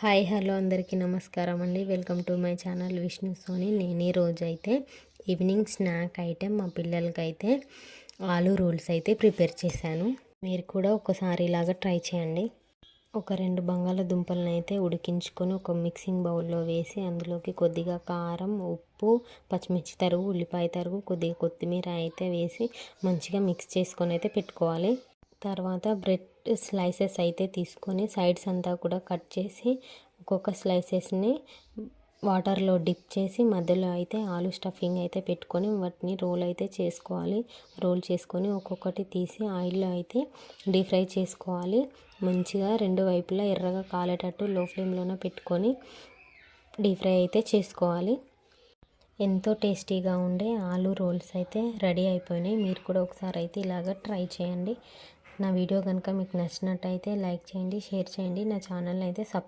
Hi hello అందరికీ నమస్కారం అండి. Welcome to my channel Vishnu Soni. నేను ఈరోజు అయితే ఈవినింగ్ స్నాక్ ఐటెం మా పిల్లలకైతే ఆలు రోల్స్ అయితే ప్రిపేర్ చేశాను. మీరు కూడా ఒకసారి ఇలాగ ట్రై చేయండి. ఒక రెండు బంగాళదుంపలను అయితే ఉడికించుకొని ఒక మిక్సింగ్ బౌల్లో వేసి అందులోకి కొద్దిగా కారం ఉప్పు పచ్చిమిర్చి తరుగు ఉల్లిపాయ తరుగు కొద్దిగా కొత్తిమీర అయితే వేసి మంచిగా మిక్స్ చేసుకొని అయితే పెట్టుకోవాలి. తర్వాత బ్రెడ్ స్లైసెస్ అయితే తీసుకొని సైడ్స్ అంతా కూడా కట్ చేసి ఒక్కొక్క స్లైసెస్ని వాటర్లో డిప్ చేసి మధ్యలో అయితే ఆలు స్టఫింగ్ అయితే పెట్టుకొని వాటిని రోల్ అయితే చేసుకోవాలి. రోల్ చేసుకొని ఒక్కొక్కటి తీసి ఆయిల్లో అయితే డీప్ ఫ్రై చేసుకోవాలి. మంచిగా రెండు వైపులా ఎర్రగా కాలేటట్టు లో ఫ్లేమ్లోనే పెట్టుకొని డీప్ ఫ్రై అయితే చేసుకోవాలి. ఎంతో టేస్టీగా ఉండే ఆలు రోల్స్ అయితే రెడీ అయిపోయినాయి. మీరు కూడా ఒకసారి అయితే ఇలాగ ట్రై చేయండి. నా వీడియో కనుక మీకు నచ్చినట్టయితే లైక్ చేయండి షేర్ చేయండి. నా ఛానల్ అయితే సబ్